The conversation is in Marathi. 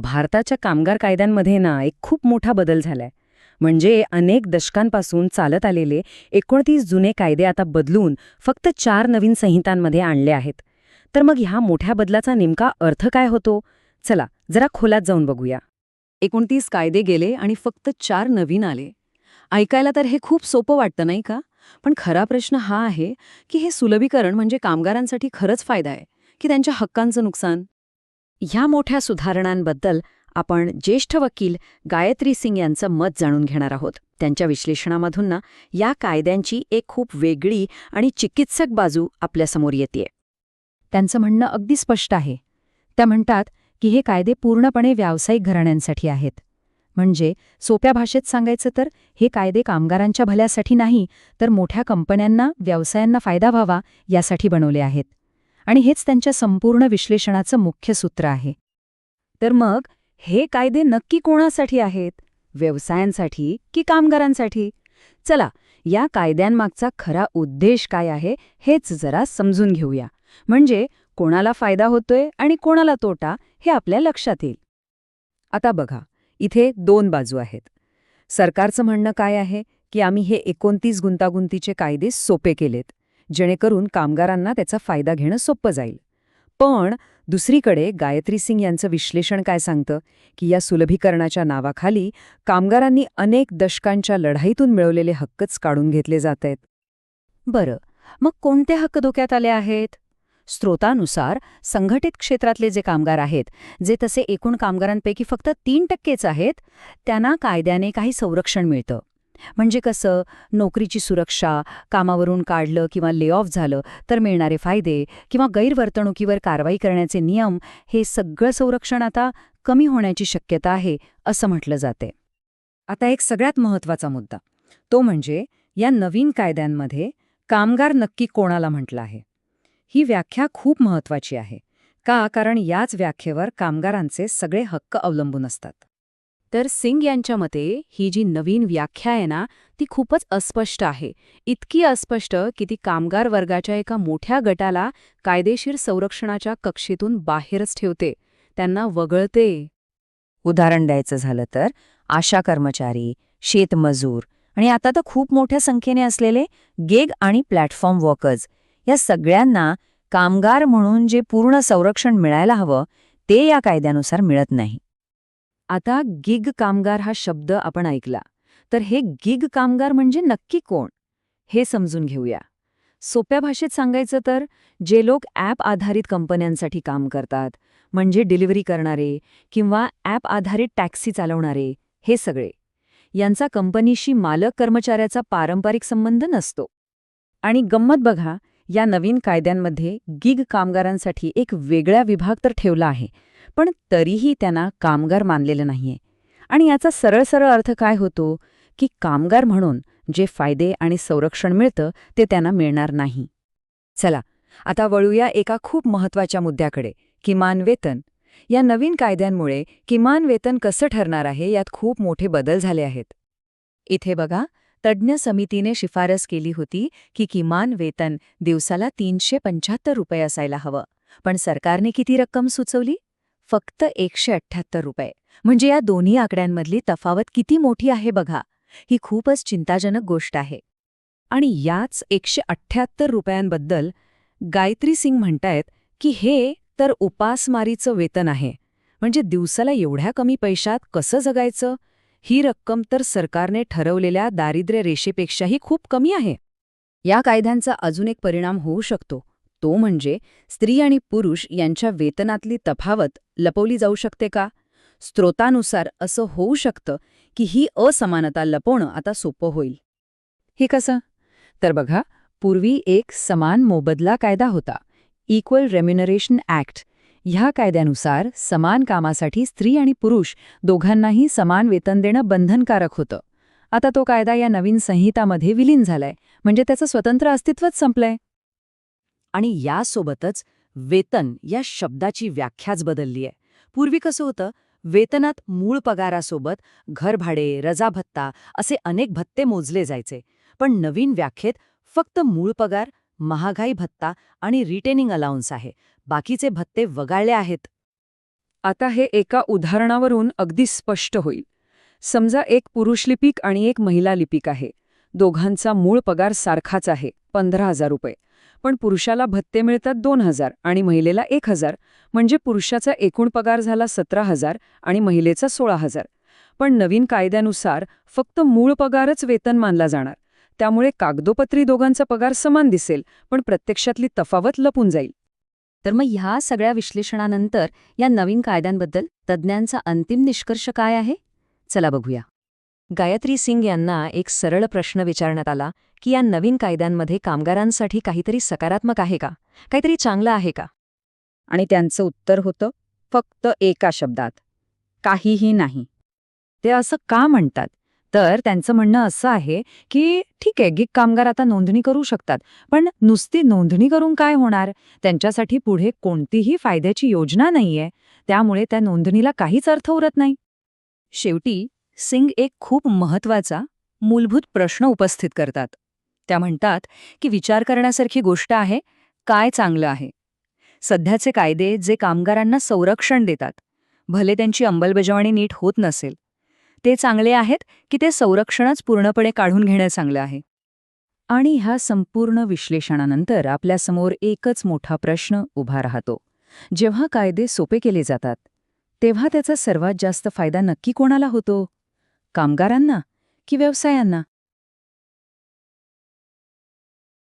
भारताच्या कामगार कायद्यांमध्ये ना एक खूप मोठा बदल झालाय. म्हणजे अनेक दशकांपासून चालत आलेले एकोणतीस जुने कायदे आता बदलून फक्त चार नवीन संहितांमध्ये आणले आहेत. तर मग ह्या मोठ्या बदलाचा नेमका अर्थ काय होतो? चला जरा खोलात जाऊन बघूया. एकोणतीस कायदे गेले आणि फक्त चार नवीन आले. ऐकायला तर हे खूप सोपं वाटतं नाही का? पण खरा प्रश्न हा आहे की हे सुलभीकरण म्हणजे कामगारांसाठी खरंच फायदा आहे की त्यांच्या हक्कांचं नुकसान? ह्या मोठ्या सुधारणांबद्दल आपण ज्येष्ठ वकील गायत्री सिंग यांचं मत जाणून घेणार आहोत. त्यांच्या विश्लेषणामधून या कायद्यांची एक खूप वेगळी आणि चिकित्सक बाजू आपल्यासमोर येते त्यांचं म्हणणं अगदी स्पष्ट आहे. त्या म्हणतात की हे कायदे पूर्णपणे व्यावसायिक घराण्यांसाठी आहेत. म्हणजे सोप्या भाषेत सांगायचं तर हे कायदे कामगारांच्या भल्यासाठी नाही तर मोठ्या कंपन्यांना व्यवसायांना फायदा व्हावा यासाठी बनवले आहेत. आणि हेच त्यांच्या संपूर्ण विश्लेषणाचं मुख्य सूत्र आहे. तर मग हे कायदे नक्की कोणासाठी आहेत? व्यवसायांसाठी की कामगारांसाठी? चला या कायद्यांमागचा खरा उद्देश काय आहे हेच जरा समजून घेऊया. म्हणजे कोणाला फायदा होतोय आणि कोणाला तोटा हे आपल्या लक्षात येईल. आता बघा इथे दोन बाजू आहेत. सरकारचं म्हणणं काय आहे की आम्ही हे एकोणतीस गुंतागुंतीचे कायदे सोपे केलेत. जेणेकरून कामगारांना त्याचा फायदा घेणं सोपं जाईल. पण दुसरीकडे गायत्री सिंग यांचं विश्लेषण काय सांगतं? की या सुलभीकरणाच्या नावाखाली कामगारांनी अनेक दशकांच्या लढाईतून मिळवलेले हक्कच काढून घेतले जात आहेत. बरं मग कोणते हक्क धोक्यात आले आहेत? स्रोतानुसार संघटित क्षेत्रातले जे कामगार आहेत जे तसे एकूण कामगारांपैकी फक्त तीन टक्केच आहेत त्यांना कायद्याने काही संरक्षण मिळतं. म्हणजे कसं? नोकरीची सुरक्षा कामावरून काढलं किंवा ले ऑफ झालं तर मिळणारे फायदे किंवा गैरवर्तणुकीवर कारवाई करण्याचे नियम हे सगळं संरक्षण आता कमी होण्याची शक्यता आहे असं म्हटलं जाते. आता एक सगळ्यात महत्त्वाचा मुद्दा. तो म्हणजे या नवीन कायद्यांमध्ये कामगार नक्की कोणाला म्हटलं आहे? ही व्याख्या खूप महत्त्वाची आहे का? कारण याच व्याख्येवर कामगारांचे सगळे हक्क अवलंबून असतात. तर सिंग यांच्या मते ही जी नवीन व्याख्या आहे ना ती खूपच अस्पष्ट आहे. इतकी अस्पष्ट की ती कामगार वर्गाच्या एका मोठ्या गटाला कायदेशीर संरक्षणाच्या कक्षेतून बाहेरच ठेवते. त्यांना वगळते. उदाहरण द्यायचं झालं तर आशा कर्मचारी शेतमजूर आणि आता तर खूप मोठ्या संख्येने असलेले गेग आणि प्लॅटफॉर्म वर्कर्स या सगळ्यांना कामगार म्हणून जे पूर्ण संरक्षण मिळायला हवं ते या कायद्यानुसार मिळत नाही. आता गिग कामगार हा शब्द आपण ऐकला. तर हे गिग कामगार म्हणजे नक्की कोण? हे समजून घेऊया. सोप्या भाषेत सांगायचं तर जे लोक ॲप आधारित कंपन्यांसाठी काम करतात म्हणजे डिलिव्हरी करणारे किंवा ॲप आधारित टॅक्सी चालवणारे हे सगळे. यांचा कंपनीशी मालक कर्मचाऱ्याचा पारंपरिक संबंध नसतो. आणि गंमत बघा या नवीन कायद्यांमध्ये गिग कामगारांसाठी एक वेगळा विभाग तर ठेवला आहे. पण तरीही त्यांना कामगार मानलेलं नाहीये. आणि याचा सरळ सरळ अर्थ काय होतो? की कामगार म्हणून जे फायदे आणि संरक्षण मिळतं ते त्यांना मिळणार नाही. चला आता वळूया एका खूप महत्त्वाच्या मुद्द्याकडे किमान वेतन. या नवीन कायद्यांमुळे किमान वेतन कसं ठरणार आहे यात खूप मोठे बदल झाले आहेत. इथे बघा तज्ज्ञ समितीने शिफारस केली होती की किमान वेतन दिवसाला तीनशे पंच्याहत्तर रुपये असायला हवं. पण सरकारने किती रक्कम सुचवली? फक्त एकशे अठ्ठ्याहत्तर रुपये. म्हणजे या दोन्ही आकड्यांमधली तफावत किती मोठी आहे बघा. ही खूपच चिंताजनक गोष्ट आहे. आणि याच एकशे अठ्ठ्याहत्तर रुपयांबद्दल गायत्री सिंग म्हणतायत की हे तर उपासमारीचं वेतन आहे. म्हणजे दिवसाला एवढ्या कमी पैशात कसं जगायचं? ही रक्कम तर सरकारने ठरवलेल्या दारिद्र्य रेषेपेक्षाही खूप कमी आहे. या कायद्यांचा अजून एक परिणाम होऊ शकतो. तो म्हणजे स्त्री आणि पुरुष यांच्या वेतनातली तफावत लपवली जाऊ शकते का? स्त्रोतानुसार असं होऊ शकतं की ही असमानता लपवणं आता सोपं होईल. हे कसं? तर बघा पूर्वी एक समान मोबदला कायदा होता इक्वल रेम्युनरेशन ॲक्ट ह्या कायद्यानुसार समान कामासाठी स्त्री आणि पुरुष दोघांनाही समान वेतन देणं बंधनकारक होतं. आता तो कायदा या नवीन संहितामध्ये विलीन झालाय म्हणजे त्याचं स्वतंत्र अस्तित्वच संपलंय. आणि यासोबतच वेतन या शब्दाची व्याख्याच बदलली आहे. पूर्वी कसं होतं? वेतनात मूळ पगारासोबत घरभाडे रजाभत्ता असे अनेक भत्ते मोजले जायचे. पण नवीन व्याख्येत फक्त मूळ पगार महागाई भत्ता आणि रिटेनिंग अलाउन्स आहे. बाकीचे भत्ते वगाळले आहेत. आता हे एका उदाहरणावरून अगदी स्पष्ट होईल. समजा एक पुरुष लिपिक आणि एक महिला लिपिक आहे. दोघांचा मूळ पगार सारखाच आहे पंधरा हजार रुपये. पण पुरुषाला भत्ते मिळतात दोन हजार आणि महिलेला एक हजार. म्हणजे पुरुषाचा एकूण पगार झाला सतरा हजार आणि महिलेचा सोळा हजार. पण नवीन कायद्यानुसार फक्त मूळ पगारच वेतन मानला जाणार. त्यामुळे कागदोपत्री दोघांचा पगार समान दिसेल पण प्रत्यक्षातली तफावत लपून जाईल. तर मग ह्या सगळ्या विश्लेषणानंतर या नवीन कायद्यांबद्दल तज्ज्ञांचा अंतिम निष्कर्ष काय आहे? चला बघूया. गायत्री सिंग यांना एक सरळ प्रश्न विचारण्यात आला की या नवीन कायद्यांमध्ये कामगारांसाठी काहीतरी सकारात्मक आहे का? काहीतरी चांगलं आहे का? आणि त्यांचं उत्तर होतं फक्त एका शब्दात काहीही नाही. ते असं का म्हणतात? तर त्यांचं म्हणणं असं आहे की ठीक आहे गिग कामगार आता नोंदणी करू शकतात पण नुसती नोंदणी करून काय होणार? त्यांच्यासाठी पुढे कोणतीही फायद्याची योजना नाहीये त्यामुळे त्या नोंदणीला काहीच अर्थ उरत नाही. शेवटी सिंग एक खूप महत्त्वाचा मूलभूत प्रश्न उपस्थित करतात. त्या म्हणतात की विचार करण्यासारखी गोष्ट आहे काय चांगलं आहे? सध्याचे कायदे जे कामगारांना संरक्षण देतात भले त्यांची अंमलबजावणी नीट होत नसेल ते चांगले आहेत की ते संरक्षणच पूर्णपणे काढून घेणं चांगलं आहे? आणि ह्या संपूर्ण विश्लेषणानंतर आपल्यासमोर एकच मोठा प्रश्न उभा राहतो. जेव्हा कायदे सोपे केले जातात तेव्हा त्याचा सर्वात जास्त फायदा नक्की कोणाला होतो? कामगारांना की व्यवसायांना?